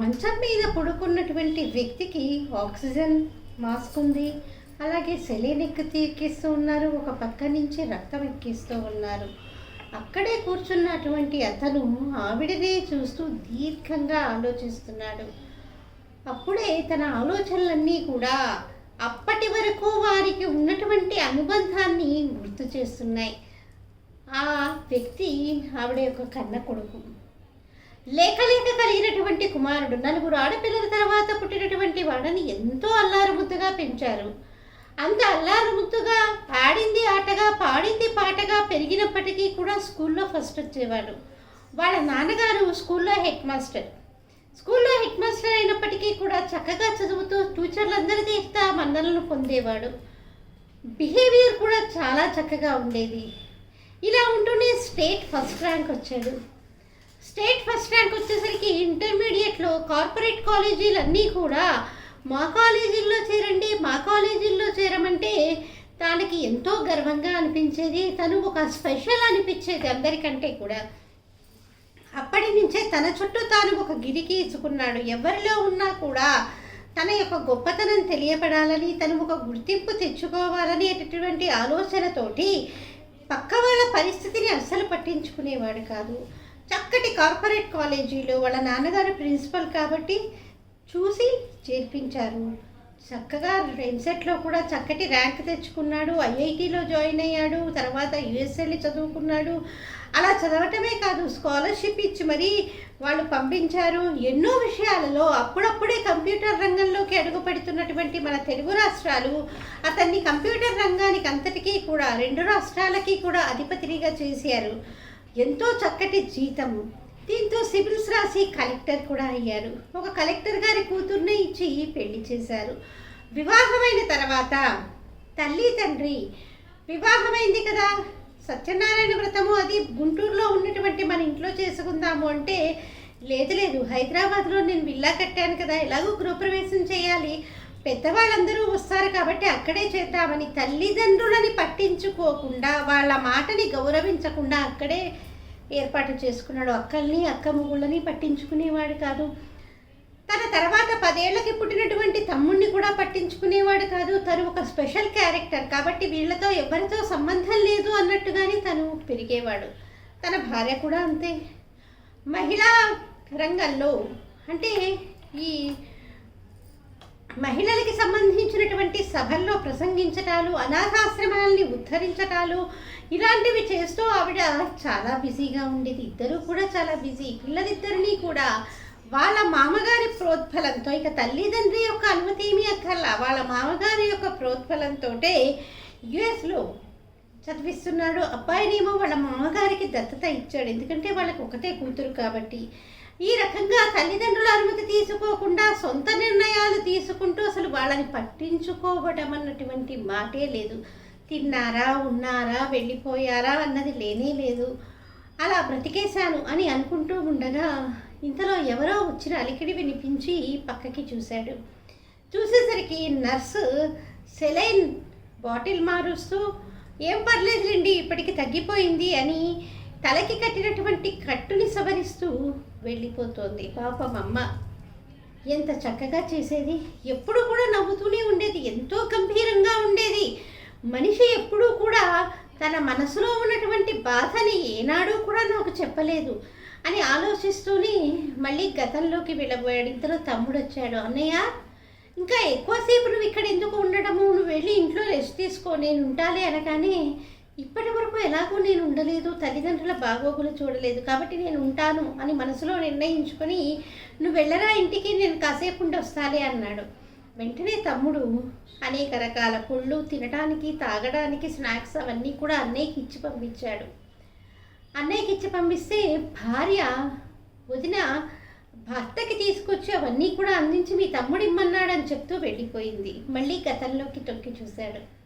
మంచం మీద పడుకున్నటువంటి వ్యక్తికి ఆక్సిజన్ మాస్క్ ఉంది అలాగే సెలీన్ ఎక్కి ఎక్కిస్తూ ఉన్నారు. ఒక పక్క నుంచి రక్తం ఎక్కిస్తూ ఉన్నారు. అక్కడే కూర్చున్నటువంటి అతను ఆవిడనే చూస్తూ దీర్ఘంగా ఆలోచిస్తున్నాడు. అప్పుడే తన ఆలోచనలన్నీ కూడా అప్పటి వరకు వారికి ఉన్నటువంటి అనుబంధాన్ని గుర్తు చేస్తున్నాయి. ఆ వ్యక్తి ఆవిడ యొక్క కన్న కొడుకు. లేక లేక కలిగినటువంటి కుమారుడు నలుగురు ఆడపిల్లల తర్వాత పుట్టినటువంటి వాడని ఎంతో అల్లారు ముద్దుగా పెంచారు. అంత అల్లారు ముద్దుగా ఆడింది ఆటగా పాడింది పాటగా పెరిగినప్పటికీ కూడా స్కూల్లో ఫస్ట్ వచ్చేవాడు. వాళ్ళ నాన్నగారు స్కూల్లో హెడ్ మాస్టర్. స్కూల్లో హెడ్ మాస్టర్ అయినప్పటికీ కూడా చక్కగా చదువుతూ టీచర్లందరి చేత మన్నలను పొందేవాడు. బిహేవియర్ కూడా చాలా చక్కగా ఉండేది. ఇలా ఉంటూనే స్టేట్ ఫస్ట్ ర్యాంక్ వచ్చాడు. స్టేట్ ఫస్ట్ ర్యాంక్ వచ్చేసరికి ఇంటర్మీడియట్లో కార్పొరేట్ కాలేజీలు అన్నీ కూడా మా కాలేజీల్లో చేరండి మా కాలేజీల్లో చేరమంటే తనకి ఎంతో గర్వంగా అనిపించేది తను ఒక స్పెషల్ అనిపించేది అందరికంటే కూడా. అప్పటి నుంచే తన చుట్టూ తాను ఒక గిరికి ఇచ్చుకున్నాడు ఎవరిలో ఉన్నా కూడా తన యొక్క గొప్పతనం తెలియపడాలని తను ఒక గుర్తింపు తెచ్చుకోవాలని అటువంటి ఆలోచనతోటి పక్క వాళ్ళ పరిస్థితిని అస్సలు పట్టించుకునేవాడు కాదు. చక్కటి కార్పొరేట్ కాలేజీలో వాళ్ళ నాన్నగారు ప్రిన్సిపల్ కాబట్టి చూసి చేర్పించారు. చక్కగా ఎంసెట్లో కూడా చక్కటి ర్యాంక్ తెచ్చుకున్నాడు. ఐఐటిలో జాయిన్ అయ్యాడు. తర్వాత యుఎస్ఎల్ని చదువుకున్నాడు. అలా చదవటమే కాదు స్కాలర్షిప్ ఇచ్చి మరీ వాళ్ళు పంపించారు. ఎన్నో విషయాలలో అప్పుడప్పుడే కంప్యూటర్ రంగంలోకి అడుగుపెడుతున్నటువంటి మన తెలుగు రాష్ట్రాలు అతన్ని కంప్యూటర్ రంగానికి అంతటికీ కూడా రెండు రాష్ట్రాలకి కూడా అధిపతినిగా చేశారు. ఎంతో చక్కటి జీతము. దీంతో సివిల్స్ రాసి కలెక్టర్ కూడా అయ్యారు. ఒక కలెక్టర్ గారి కూతుర్నే ఇచ్చి పెళ్ళి చేశారు. వివాహమైన తర్వాత తల్లి తండ్రి వివాహమైంది కదా. సత్యనారాయణ వ్రతము అది గుంటూరులో ఉన్నటువంటి మన ఇంట్లో చేసుకుందాము అంటే లేదు లేదు. హైదరాబాద్లో నేను విల్లా కట్టాను కదా. ఎలాగో గృహప్రవేశం చేయాలి. పెద్దవాళ్ళందరూ వస్తారు కాబట్టి అక్కడే చేద్దామని తల్లిదండ్రులని పట్టించుకోకుండా వాళ్ళ మాటని గౌరవించకుండా అక్కడే ఏర్పాటు చేసుకున్నాడు. అక్కల్ని అక్క ముగ్గుళ్ళని పట్టించుకునేవాడు కాదు. తన తర్వాత పదేళ్ళకి పుట్టినటువంటి తమ్ముడిని కూడా పట్టించుకునేవాడు కాదు. తను ఒక స్పెషల్ క్యారెక్టర్ కాబట్టి వీళ్ళతో ఎవరితో సంబంధం లేదు అన్నట్టుగానే తను పెరిగేవాడు. తన భార్య కూడా అంతే. మహిళా రంగంలో అంటే ఈ మహిళలకి సంబంధించినటువంటి సభల్లో ప్రసంగించటాలు అనాథాశ్రమాలని ఉద్ధరించటాలు ఇలాంటివి చేస్తూ ఆవిడ చాలా బిజీగా ఉండేది. ఇద్దరు కూడా చాలా బిజీ. పిల్లలిద్దరినీ కూడా వాళ్ళ మామగారి ప్రోత్ఫలంతో ఇక తల్లిదండ్రి యొక్క అనుమతి ఏమీ అక్కర్లా. వాళ్ళ మామగారి యొక్క ప్రోత్ఫలంతో యుఎస్లో చదివిస్తున్నాడు. అబ్బాయినేమో వాళ్ళ మామగారికి దత్తత ఇచ్చాడు. ఎందుకంటే వాళ్ళకి ఒకటే కూతురు కాబట్టి ఈ రకంగా తల్లిదండ్రుల అనుమతి తీసుకోకుండా సొంత నిర్ణయాలు తీసుకుంటూ అసలు వాళ్ళని పట్టించుకోవడం అన్నటువంటి మాటే లేదు. తిన్నారా ఉన్నారా వెళ్ళిపోయారా అన్నది లేనే లేదు. అలా బ్రతికేశాను అని అనుకుంటూ ఉండగా ఇంతలో ఎవరో వచ్చిన అలికిడి వినిపించి పక్కకి చూశాడు. చూసేసరికి నర్సు సెలైన్ బాటిల్ మారుస్తూ ఏం పర్లేదులేండి ఇప్పటికి తగ్గిపోయింది అని తలకి కట్టినటువంటి కట్టుని సవరిస్తూ వెళ్ళిపోతోంది. పాపం అమ్మ ఎంత చక్కగా చేసేది? ఎప్పుడు కూడా నవ్వుతూనే ఉండేది ఎంతో గంభీరంగా ఉండేది. మనిషి ఎప్పుడూ కూడా తన మనసులో ఉన్నటువంటి బాధని ఏనాడూ కూడా నాకు చెప్పలేదు అని ఆలోచిస్తూనే మళ్ళీ గతంలోకి వెళ్ళబోయాడు. ఇంతలో తమ్ముడు వచ్చాడు అన్నయ్య ఇంకా ఎక్కువసేపు నువ్వు ఇక్కడ ఎందుకు ఉండడము? నువ్వు వెళ్ళి ఇంట్లో రెస్ట్ తీసుకో నేను ఉండాలి అనగానే ఇప్పటి వరకు ఎలాగో నేను ఉండలేదు తల్లిదండ్రుల బాగోగులు చూడలేదు. కాబట్టి నేను ఉంటాను అని మనసులో నిర్ణయించుకొని నువ్వు వెళ్ళరా ఇంటికి? నేను కాసేపు ఉండి వస్తాలే అన్నాడు. వెంటనే తమ్ముడు అనేక రకాల పుళ్ళు తినడానికి తాగడానికి స్నాక్స్ అవన్నీ కూడా అన్నయ్యకి ఇచ్చి పంపించాడు. అన్నయ్యకి ఇచ్చి పంపిస్తే భార్య వదిన భర్తకి తీసుకొచ్చి అవన్నీ కూడా అందించి మీ తమ్ముడు ఇమ్మన్నాడని చెప్తూ వెళ్ళిపోయింది. మళ్ళీ గతంలోకి తొక్కి చూశాడు.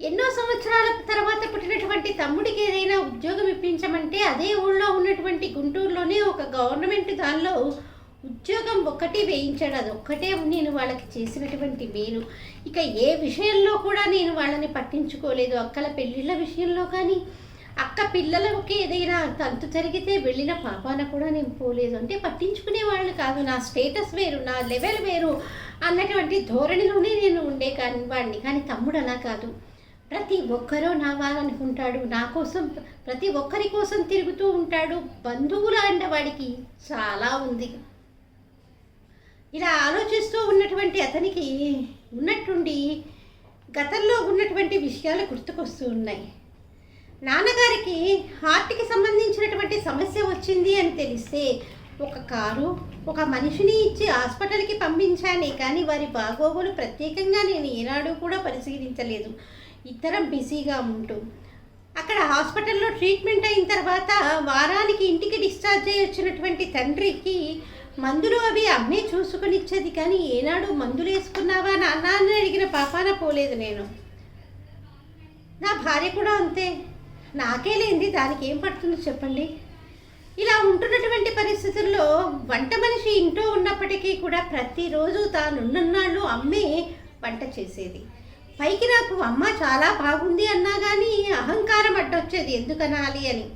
ఎన్నో సంవత్సరాల తర్వాత పుట్టినటువంటి తమ్ముడికి ఏదైనా ఉద్యోగం ఇప్పించమంటే అదే ఊళ్ళో ఉన్నటువంటి గుంటూరులోనే ఒక గవర్నమెంట్ దానిలో ఉద్యోగం ఒక్కటి వేయించాడు. అది ఒక్కటే నేను వాళ్ళకి చేసినటువంటి మేలు. ఇక ఏ విషయంలో కూడా నేను వాళ్ళని పట్టించుకోలేదు. అక్కల పెళ్ళిళ్ళ విషయంలో కానీ అక్క పిల్లలకి ఏదైనా తంతు జరిగితే వెళ్ళిన పాపాన కూడా నేను పోలేదు. అంటే పట్టించుకునే వాళ్ళు కాదు. నా స్టేటస్ వేరు నా లెవెల్ వేరు అన్నటువంటి ధోరణిలోనే నేను ఉండే కానీ వాడిని. కానీ తమ్ముడు అలా కాదు. ప్రతి ఒక్కరూ నా వాళ్ళనుకుంటాడు నా కోసం ప్రతి ఒక్కరి కోసం తిరుగుతూ ఉంటాడు. బంధువులు అంటే వాడికి చాలా ఉంది. ఇలా ఆలోచిస్తూ ఉన్నటువంటి అతనికి ఉన్నట్టుండి గతంలో ఉన్నటువంటి విషయాలు గుర్తుకొస్తూ ఉన్నాయి. నాన్నగారికి హార్ట్కి సంబంధించినటువంటి సమస్య వచ్చింది అని తెలిస్తే ఒక కారు ఒక మనిషిని ఇచ్చి హాస్పిటల్కి పంపించానే కానీ వారి బాగోగులు ప్రత్యేకంగా నేను ఏనాడు కూడా పరిశీలించలేదు. ఇద్దరం బిజీగా ఉంటూ. అక్కడ హాస్పిటల్లో ట్రీట్మెంట్ అయిన తర్వాత వారానికి ఇంటికి డిశ్చార్జ్ అయ్యి వచ్చినటువంటి తండ్రికి మందులు అవి అమ్మే చూసుకొని ఇచ్చేది కానీ ఏనాడు మందులు వేసుకున్నావా నాన్న అని అడిగిన పాపాన పోలేదు నేను. నా భార్య కూడా అంతే. నాకే లేనిది దానికి ఏం పడుతుందో చెప్పండి? ఇలా ఉంటున్నటువంటి పరిస్థితుల్లో వంట మనిషి ఇంట్లో ఉన్నప్పటికీ కూడా ప్రతిరోజు తానున్ననాళ్ళు అమ్మే వంట చేసేది. పైకి నాకు అమ్మ చాలా బాగుంది అన్నా కానీ అహంకారం అడ్డొచ్చేది. ఎందుకనాలి అని.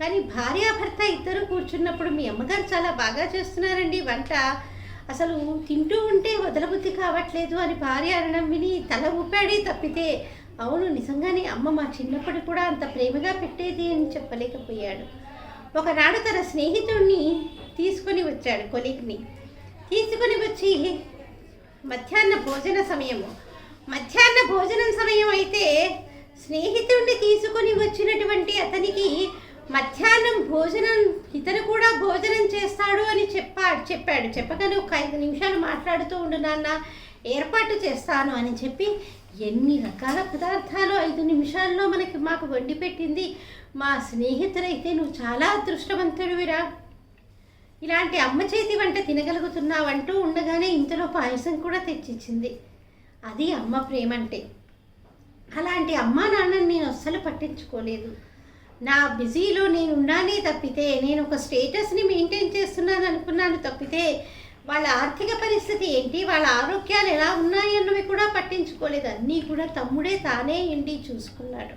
కానీ భార్యాభర్త ఇద్దరు కూర్చున్నప్పుడు మీ అమ్మగారు చాలా బాగా చేస్తున్నారండి. వంట అసలు తింటూ ఉంటే వదలబుద్ధి కావట్లేదు అని భార్య అనడం విని తల ఊపాడే తప్పితే అవును నిజంగానే అమ్మ మా చిన్నప్పుడు కూడా అంత ప్రేమగా పెట్టేది అని చెప్పలేకపోయాడు. ఒకనాడు తన స్నేహితుడిని తీసుకొని వచ్చాడు కొలిక్ని తీసుకొని వచ్చి మధ్యాహ్న భోజన సమయము. మధ్యాహ్న భోజనం సమయం అయితే స్నేహితుడిని తీసుకొని వచ్చినటువంటి అతనికి మధ్యాహ్నం భోజనం ఇతను కూడా భోజనం చేస్తాడు అని చెప్పాడు చెప్పాడు. చెప్పగానే ఒక ఐదు నిమిషాలు మాట్లాడుతూ ఉండు నాన్న ఏర్పాటు చేస్తాను అని చెప్పి ఎన్ని రకాల పదార్థాలు ఐదు నిమిషాల్లో మనకి మాకు వండి పెట్టింది. మా స్నేహితులైతే నువ్వు చాలా అదృష్టవంతుడివిరా. ఇలాంటి అమ్మ చేతి వంట తినగలుగుతున్నావంటూ ఉండగానే ఇంతలో పాయసం కూడా తెచ్చిచ్చింది. అది అమ్మ ప్రేమ అంటే అలాంటి అమ్మా నాన్నని నేను అస్సలు పట్టించుకోలేదు. నా బిజీలో నేను ఉన్నానే తప్పితే నేను ఒక స్టేటస్ని మెయింటైన్ చేస్తున్నాను అనుకున్నాను తప్పితే వాళ్ళ ఆర్థిక పరిస్థితి ఏంటి వాళ్ళ ఆరోగ్యాలు ఎలా ఉన్నాయి అన్నవి కూడా పట్టించుకోలేదు. అన్నీ కూడా తమ్ముడే తానే ఏంటి చూసుకున్నాడు.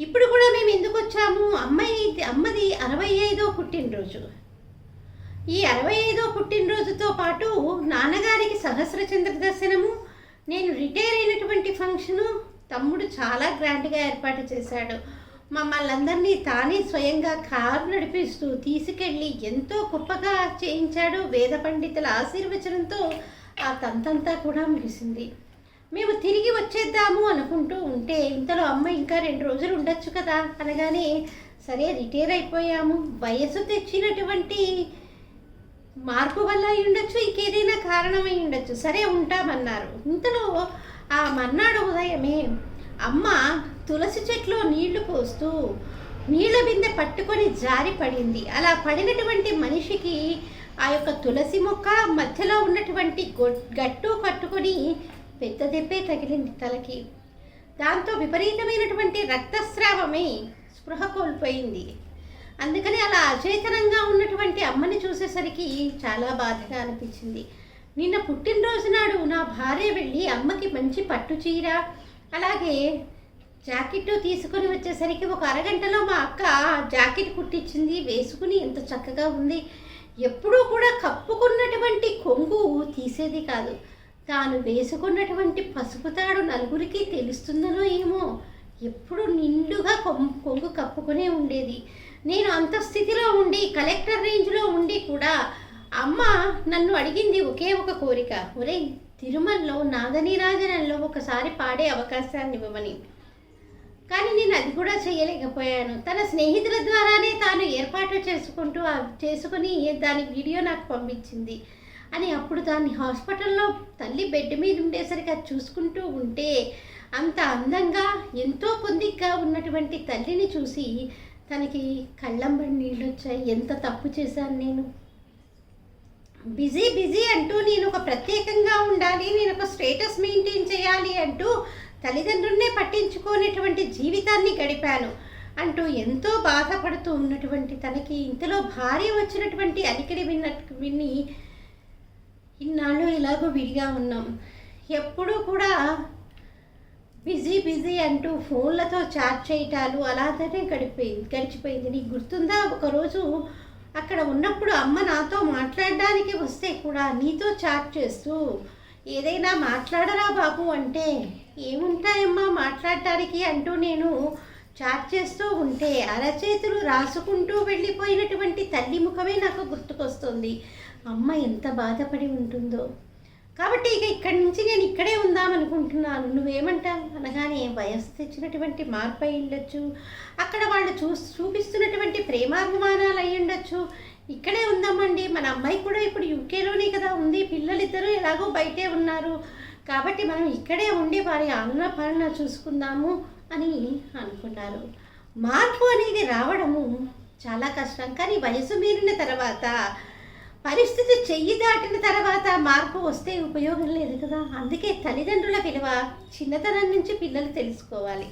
ఇప్పుడు కూడా మేము ఎందుకు వచ్చాము? అమ్మాయి అమ్మది అరవై ఐదో పుట్టినరోజు. ఈ అరవై ఐదో పుట్టినరోజుతో పాటు నాన్నగారికి సహస్ర చంద్ర దర్శనము నేను రిటైర్ అయినటువంటి ఫంక్షను తమ్ముడు చాలా గ్రాండ్గా ఏర్పాటు చేశాడు. మమ్మల్ని అందరినీ తానే స్వయంగా కారు నడిపిస్తూ తీసుకెళ్ళి ఎంతో గొప్పగా చేయించాడు వేద పండితుల ఆశీర్వచనంతో ఆ తంతంతా కూడా ముగిసింది. మేము తిరిగి వచ్చేద్దాము అనుకుంటూ ఉంటే ఇంతలో అమ్మ ఇంకా రెండు రోజులు ఉండొచ్చు కదా అనగానే సరే రిటైర్ అయిపోయాము. వయసు తెచ్చినటువంటి మార్పు వల్ల అయి ఉండొచ్చు ఇంకేదైనా కారణమై ఉండొచ్చు. సరే ఉంటామన్నారు. ఇంతలో ఆ మన్నాడు ఉదయమే అమ్మ తులసి చెట్లో నీళ్ళు పోస్తూ నీళ్ళ బిందె పట్టుకొని జారి పడింది. అలా పడినటువంటి మనిషికి ఆ యొక్క తులసి మొక్క మధ్యలో ఉన్నటువంటి గట్టు కట్టుకొని పెద్ద దెబ్బే తగిలింది తలకి. దాంతో విపరీతమైనటువంటి రక్తస్రావమే స్పృహ కోల్పోయింది. అందుకని అలా అచేతనంగా ఉన్నటువంటి అమ్మని చూసేసరికి చాలా బాధగా అనిపించింది. నిన్న పుట్టినరోజు నాడు నా భార్య వెళ్ళి అమ్మకి మంచి పట్టు చీర అలాగే జాకెట్ తీసుకొని వచ్చేసరికి ఒక అరగంటలో మా అక్క జాకెట్ కుట్టించింది వేసుకుని ఎంత చక్కగా ఉంది. ఎప్పుడూ కూడా కప్పుకున్నటువంటి కొంగు తీసేది కాదు. తాను వేసుకున్నటువంటి పసుపు తాడు నలుగురికి తెలుస్తుందనో ఏమో. ఎప్పుడు నిండుగా కొం- కొంగు కప్పుకునే ఉండేది. నేను అంత స్థితిలో ఉండి కలెక్టర్ రేంజ్లో ఉండి కూడా అమ్మ నన్ను అడిగింది ఒకే ఒక కోరిక. ఒరే తిరుమలలో నాగనీరాజనంలో ఒకసారి పాడే అవకాశాన్ని ఇవ్వమని కానీ నేను అది కూడా చేయలేకపోయాను. తన స్నేహితుల ద్వారానే తాను ఏర్పాటు చేసుకుంటూ చేసుకుని దాని వీడియో నాకు పంపించింది. అని అప్పుడు దాన్ని హాస్పిటల్లో తల్లి బెడ్ మీద ఉండేసరికి అది చూసుకుంటూ ఉంటే అంత అందంగా ఎంతో పొందిగ్గా ఉన్నటువంటి తల్లిని చూసి తనకి కళ్ళంబడి నీళ్ళు వచ్చాయి ఎంత తప్పు చేశాను నేను? బిజీ బిజీ అంటూ నేను ఒక ప్రత్యేకంగా ఉండాలి నేను ఒక స్టేటస్ మెయింటైన్ చేయాలి అంటూ తల్లిదండ్రులనే పట్టించుకోనటువంటి జీవితాన్ని గడిపాను అంటూ ఎంతో బాధపడుతూ ఉన్నటువంటి తనకి ఇంతలో భార్య వచ్చినటువంటి అలికిడి విన్నట్టు విని ఇన్నాళ్ళు ఇలాగో విడిగా ఉన్నాం. ఎప్పుడూ కూడా బిజీ బిజీ అంటూ ఫోన్లతో చాట్ చేయటాలు అలాగనే గడిపోయింది గడిచిపోయింది. నీకు గుర్తుందా? ఒకరోజు అక్కడ ఉన్నప్పుడు అమ్మ నాతో మాట్లాడడానికి వస్తే కూడా నీతో చాట్ చేస్తూ ఏదైనా మాట్లాడరా బాబు? అంటే ఏముంటాయమ్మా మాట్లాడటానికి? అంటూ నేను చాట్ చేస్తూ ఉంటే అరచేతులు రాసుకుంటూ వెళ్ళిపోయినటువంటి తల్లి ముఖమే నాకు గుర్తుకొస్తుంది. అమ్మ ఎంత బాధపడి ఉంటుందో. కాబట్టి ఇక ఇక్కడి నుంచి నేను ఇక్కడే ఉందామనుకుంటున్నాను నువ్వేమంటావు? అనగానే వయస్సు తెచ్చినటువంటి మార్పు అయి ఉండొచ్చు. అక్కడ వాళ్ళు చూ చూపిస్తున్నటువంటి ప్రేమాభిమానాలు అయి ఉండొచ్చు. ఇక్కడే ఉందామండి. మన అమ్మాయి కూడా ఇప్పుడు యూకేలోనే కదా ఉంది. పిల్లలిద్దరూ ఎలాగో బయటే ఉన్నారు. కాబట్టి మనం ఇక్కడే ఉండి వారి ఆలన పాలన చూసుకుందాము అని అనుకున్నారు. మార్పు అనేది రావడము చాలా కష్టం. కానీ వయసు మీరిన తర్వాత పరిస్థితి చెయ్యి దాటిన తర్వాత మార్పు వస్తే ఉపయోగం లేదు కదా. అందుకే తల్లిదండ్రుల విలువ చిన్నతనం నుంచి పిల్లలు తెలుసుకోవాలి.